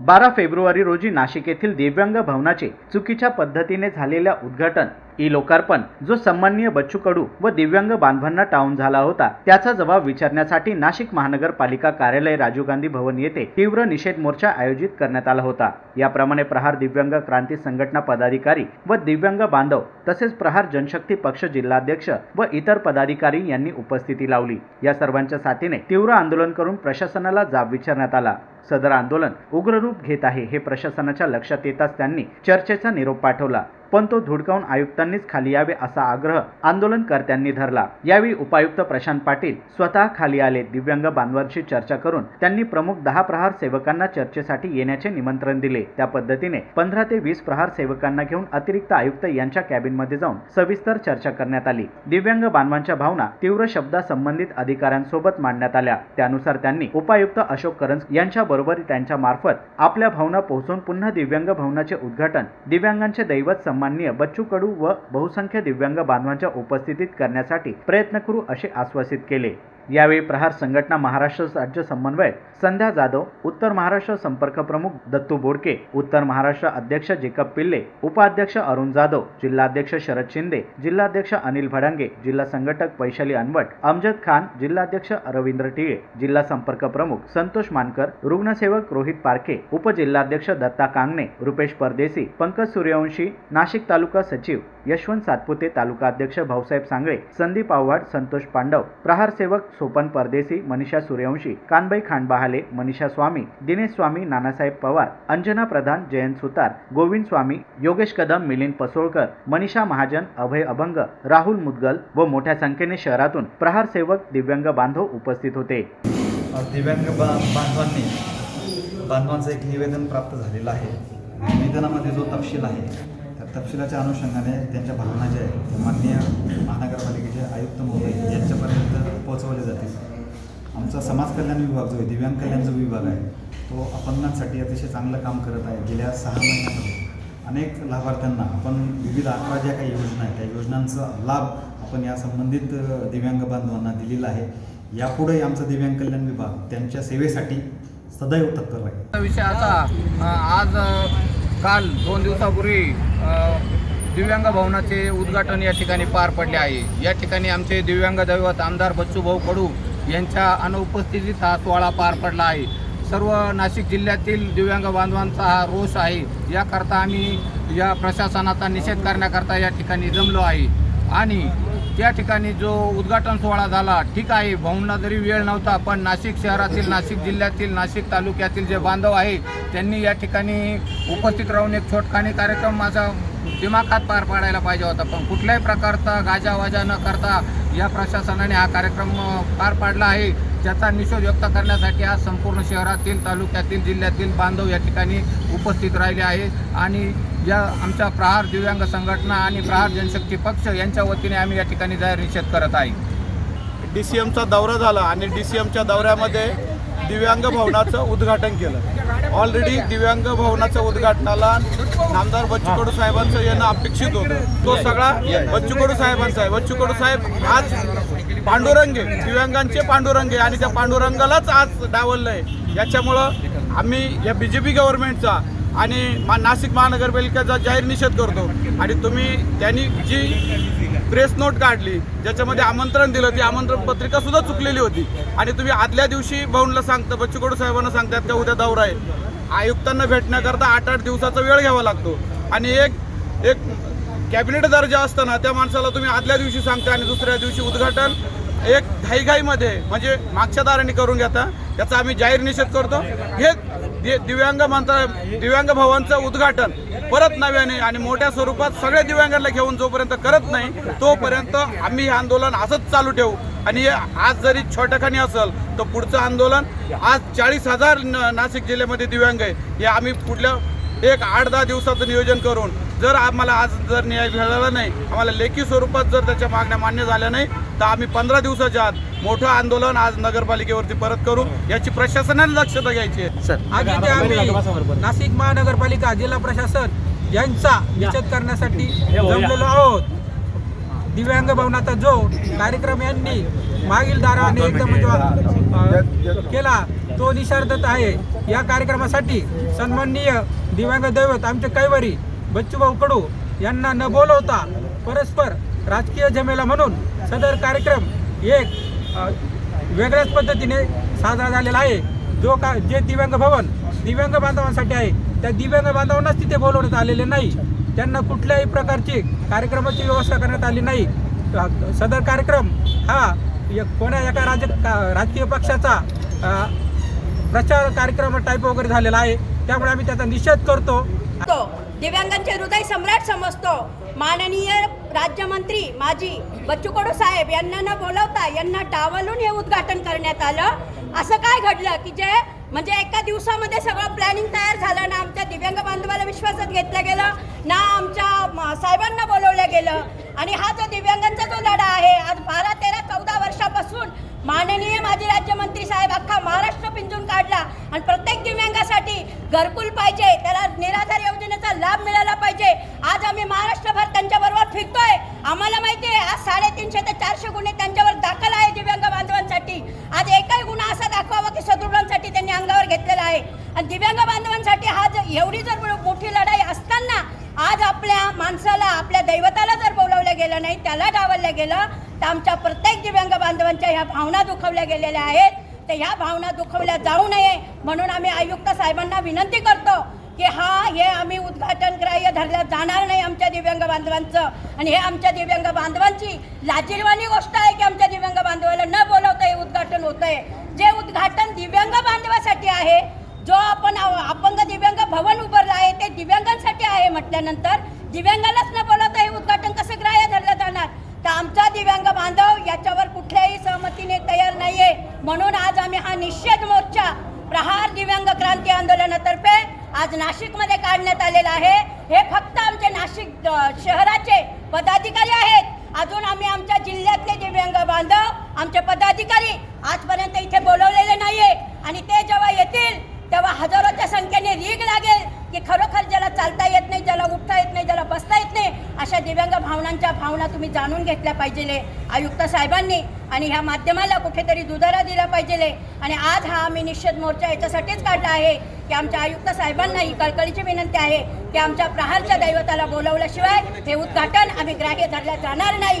बारा फेब्रुवारी रोजी नाशिक येथील दिव्यांग भवनाचे चुकीच्या पद्धतीने झालेल्या उद्घाटन ई लोकार्पण जो सन्माननीय बच्चू कडू व दिव्यांग बांधवांना टाळून झाला होता त्याचा जबाब विचारण्यासाठी नाशिक महानगरपालिका कार्यालय राजीव गांधी भवन येथे तीव्र निषेध मोर्चा आयोजित करण्यात आला होता. याप्रमाणे प्रहार दिव्यांग क्रांती संघटना पदाधिकारी व दिव्यांग बांधव तसेच प्रहार जनशक्ती पक्ष जिल्हाध्यक्ष व इतर पदाधिकारी यांनी उपस्थिती लावली. या सर्वांच्या साथीने तीव्र आंदोलन करून प्रशासनाला जाब विचारण्यात आला. सदर आंदोलन उग्र रूप घेत आहे हे प्रशासनाच्या लक्षात येताच त्यांनी चर्चेचा निरोप पाठवला. पण तो धुडकावून आयुक्तांनीच खाली यावे असा आग्रह आंदोलनकर्त्यांनी धरला. यावेळी उपायुक्त प्रशांत पाटील स्वतः खाली आले. दिव्यांग बांधवांशी चर्चा करून त्यांनी प्रमुख दहा प्रहार सेवकांना चर्चेसाठी येण्याचे निमंत्रण दिले. त्या पद्धतीने पंधरा ते वीस प्रहार सेवकांना घेऊन अतिरिक्त आयुक्त यांच्या कॅबिनमध्ये जाऊन सविस्तर चर्चा करण्यात आली. दिव्यांग बांधवांच्या भावना तीव्र शब्दासंबंधित अधिकाऱ्यांसोबत मांडण्यात आल्या. त्यानुसार त्यांनी उपायुक्त अशोक करंज यांच्या बरोबर त्यांच्या मार्फत आपल्या भावना पोहोचून पुन्हा दिव्यांग भवनाचे उद्घाटन दिव्यांगांचे दैवत सन्माननीय बच्चू कडू व बहुसंख्य दिव्यांग बांधवांच्या उपस्थितीत करण्यासाठी प्रयत्न करू असे आश्वासित केले. यावेळी प्रहार संघटना महाराष्ट्र राज्य समन्वयक संध्या जाधव उत्तर महाराष्ट्र संपर्क प्रमुख दत्तू बोडके उत्तर महाराष्ट्र अध्यक्ष जेकब पिल्ले उपाध्यक्ष अरुण जाधव जिल्हाध्यक्ष शरद शिंदे जिल्हाध्यक्ष अनिल भडंगे जिल्हा संघटक वैशाली अनवट अमजद खान जिल्हाध्यक्ष रवींद्र टिळे जिल्हा संपर्क प्रमुख संतोष मानकर रुग्णसेवक रोहित पारखे उपजिल्हाध्यक्ष दत्ता कांगणे रुपेश परदेसी पंकज सूर्यवंशी नाशिक तालुका सचिव यशवंत सातपुते तालुका अध्यक्ष भाऊसाहेब सांगळे संदीप आव्हाड संतोष पांडव प्रहार सेवक सोपन परदेसी मनीषा सूर्यवंशी कानबाई खांडबहाले मनीषा स्वामी दिनेश स्वामी नानासाहेब पवार अंजना प्रधान जयंत सुतार गोविंद स्वामी योगेश कदम मिलिंद पसोळकर मनीषा महाजन अभय अभंग राहुल मुदगल व मोठ्या संख्येने शहरातून प्रहार सेवक दिव्यांग बांधव उपस्थित होते. दिव्यांग बा बांधवांनी बांधवांचं एक निवेदन प्राप्त झालेलं आहे. निवेदनामध्ये जो तपशील आहे त्या तपशिलाच्या अनुषंगाने त्यांच्या भावना ज्या आहेत माननीय महानगरपालिकेचे आयुक्त महोदय यांच्यापर्यंत पोचवले जातील. आमचा समाज कल्याण विभाग जो आहे दिव्यांग कल्याण जो विभाग आहे तो अपंगांसाठी अतिशय चांगलं काम करत आहे गेल्या सहा महिन्यामध्ये. अनेक लाभार्थ्यांना आपण विविध अकरा ज्या काही योजना आहेत त्या योजनांचा लाभ आपण या संबंधित दिव्यांग बांधवांना दिलेला आहे. यापुढे आमचा दिव्यांग कल्याण विभाग त्यांच्या सेवेसाठी सदैव तत्पर राहील. विषय असा आज काल दोन दिवसापूर्वी दिव्यांग भवनाचे उद्घाटन या ठिकाणी पार पडले आहे. या ठिकाणी आमचे दिव्यांग दैवत आमदार बच्चूभाऊ कडू यांच्या अनुपस्थितीत हा सोहळा पार पडला आहे. सर्व नाशिक जिल्ह्यातील दिव्यांग बांधवांचा हा रोष आहे. याकरता आम्ही या प्रशासनाचा निषेध करण्याकरता या ठिकाणी जमलो आहे. आणि त्या ठिकाणी जो उद्घाटन सोहळा झाला ठीक आहे भाऊंना जरी वेळ नव्हता पण नाशिक शहरातील नाशिक जिल्ह्यातील नाशिक तालुक्यातील जे बांधव आहे त्यांनी या ठिकाणी उपस्थित राहून एक छोटखानी कार्यक्रम माझा दिमाखात पार पाडायला पाहिजे होता. पण कुठल्याही प्रकारचा गाजावाजा न करता या प्रशासनाने हा कार्यक्रम पार पाडला आहे. त्याचा निषेध व्यक्त करण्यासाठी आज संपूर्ण शहरातील तालुक्यातील जिल्ह्यातील बांधव या ठिकाणी उपस्थित राहिले आहे. आणि या आमच्या प्रहार दिव्यांग संघटना आणि प्रहार जनशक्ती पक्ष यांच्या वतीने आम्ही या ठिकाणी जाहीर निषेध करत आहे. डी सी एमचा दौरा झाला आणि डी सी एमच्या दौऱ्यामध्ये दिव्यांग भवनाचं उद्घाटन केलं. ऑलरेडी दिव्यांग भवनाच्या उद्घाटनाला नामदार बच्चू कडू साहेबांचं येणं अपेक्षित होतं. तो सगळा बच्चू कडू साहेबांचा आहे. बच्चू कडू साहेब आज पांडुरंगे दिव्यांगांचे पांडुरंगे आणि त्या पांडुरंगालाच आज डावललं आहे याच्यामुळं आम्ही या बी जे पी गव्हर्नमेंटचा आणि मा नाशिक महानगरपालिकेचा जाहीर निषेध करतो. आणि तुम्ही त्यांनी जी प्रेस नोट काढली ज्याच्यामध्ये आमंत्रण दिलं ती आमंत्रण पत्रिका सुद्धा चुकलेली होती. आणि तुम्ही आदल्या दिवशी भाऊनला सांगता बच्चूकडू साहेबांना सांगतात का उद्या दौरा आहे. आयुक्तांना भेटण्याकरता आठ आठ दिवसाचा वेळ घ्यावा लागतो. आणि एक एक कॅबिनेट दर्जा असताना त्या माणसाला तुम्ही आदल्या दिवशी सांगता आणि दुसऱ्या दिवशी उद्घाटन एक घाईघाईमध्ये म्हणजे मागच्या दाराने करून घेता याचा आम्ही जाहीर निषेध करतो. हे दिव्यांग मंत्र दिव्यांग भवनचं उद्घाटन परत नव्याने आणि मोठ्या स्वरूपात सगळ्या दिव्यांगांना घेऊन जोपर्यंत करत नाही तोपर्यंत आम्ही हे आंदोलन असंच चालू ठेवू. आणि हे आज जरी छोट्याखानी असेल तर पुढचं आंदोलन आज चाळीस हजार न- नाशिक जिल्ह्यामध्ये दिव्यांग आहे. हे आम्ही पुढल्या एक आठ दहा दिवसाचं नियोजन करून जर आम्हाला आज जर न्याय मिळाला नाही आम्हाला लेखी स्वरूपात जर त्याच्या मागण्या मान्य झाल्या नाही तर आम्ही पंधरा दिवसाच्या आत मोठं आंदोलन आज नगरपालिकेवरती परत करू. याची प्रशासनाने दक्षता घ्यायची आहे. सर. आज इथे आम्ही नाशिक महानगरपालिका जिल्हा प्रशासन यांचा निषेध करण्यासाठी जमलेलो आहोत. दिव्यांग भवनाचा जो कार्यक्रम यांनी मागील दाराने एकदम जो, अ, केला तो निशार्दत आहे. या कार्यक्रमासाठी सन्माननीय दिव्यांग दैवत आमचे कैवारी बच्चूभाऊ कडू यांना न बोलवता परस्पर राजकीय जमेला म्हणून सदर कार्यक्रम एक वेगळ्याच पद्धतीने साजरा झालेला आहे. जो का जे दिव्यांग भवन दिव्यांग बांधवांसाठी आहे त्या दिव्यांग बांधवांनाच तिथे बोलवण्यात आलेले नाही. त्यांना कुठल्याही प्रकारची कार्यक्रमाची व्यवस्था करण्यात आली नाही. सदर कार्यक्रम हा एक- कोण्या एका राज का- राजकीय पक्षाचा प्रचार कार्यक्रम टाईप वगैरे झालेला आहे. त्यामुळे आम्ही त्याचा निषेध करतो. दिव्यांगांचे हृदय सम्राट समजतो. माननीय राज्यमंत्री माजी बच्चू कडू साहेब यांना न बोलवता यांना डावलून हे उद्घाटन करण्यात आलं. असं काय घडलं की जे म्हणजे एका दिवसामध्ये सगळं प्लॅनिंग तयार झालं ना आमच्या दिव्यांग बांधवाला विश्वासात घेतलं गेलं ना आमच्या साहेबांना बोलवलं गेलं. आणि हा जो दिव्यांगांचा जो लढा आहे आज बारा तेरा चौदा वर्षापासून माननीय माजी राज्यमंत्री साहेब अख्खा महाराष्ट्र पिंजून काढला आणि प्रत्येक दिव्यांगासाठी घरकुल पाहिजे त्याला निराधार योजनेचा लाभ मिळाला पाहिजे आज आम्ही महाराष्ट्रभर त्यांच्याबरोबर फिरतोय आम्हाला माहिती आहे आज साडेतीनशे ते चारशे गुन्हे त्यांच्यावर दाखल आहे दिव्यांग बांधवांसाठी आज एकही गुन्हा असा दाखवावा की सदृढांसाठी त्यांनी अंगावर घेतलेला आहे आणि दिव्यांग बांधवांसाठी हा जर एवढी जर मोठी लढाई असताना आज आपल्या माणसाला आपल्या दैवताला जर बोलवलं गेलं नाही त्याला डावललं गेलं तर आमच्या प्रत्येक दिव्यांग बांधवांच्या ह्या भावना दुखवल्या गेलेल्या आहेत. तर ह्या भावना दुखवल्या जाऊ नये म्हणून आम्ही आयुक्त साहेबांना विनंती करतो की हा हे आम्ही उद्घाटन ग्राह्य धरल्या जाणार नाही आमच्या दिव्यांग बांधवांचं. आणि हे आमच्या दिव्यांग बांधवांची लाजीरवाणी गोष्ट आहे की आमच्या दिव्यांग बांधवाला न बोलवता हे उद्घाटन होत आहे जे उद्घाटन दिव्यांग बांधवासाठी आहे जो आपण अपंग दिव्यांग भवन उभारलं आहे ते दिव्यांगांसाठी आहे म्हटल्यानंतर दिव्यांगालाच न बोलवता हे उद्घाटन कसं ग्राह्य धरलं जाणार? तर आमचा दिव्यांग बांधव याच्यावर कुठल्याही सहमतीने तयार नाहीये. म्हणून आज आम्ही हा निषेध मोर्चा प्रहार दिव्यांग क्रांती आंदोलनातर्फे आज नाशिकमध्ये काढण्यात आलेला आहे. हे फक्त आमचे नाशिक शहराचे पदाधिकारी आहेत. अजून आम्ही आमच्या जिल्ह्यातले दिव्यांग बांधव आमचे पदाधिकारी आजपर्यंत इथे बोलवलेले नाहीये. आणि ते जेव्हा येतील हजारोच्या संख्येने रीग लागेल की खरोखर ज्याला चालता येत नाही ज्याला उठता येत नाही ज्याला बसता येत नाही अशा दिव्यांग भावनांच्या भावना तुम्ही जाणून घेतल्या पाहिजे आयुक्त साहेबांनी. आणि ह्या माध्यमाला कुठेतरी दुधारा दिला पाहिजे आणि आज हा आम्ही निषेध मोर्चा याच्यासाठीच काढला आहे की आमच्या आयुक्त साहेबांना ही कळकळीची विनंती आहे की आमच्या प्रहारच्या दैवताला बोलवल्याशिवाय हे उद्घाटन आम्ही ग्राह्य धरल्या जाणार नाही.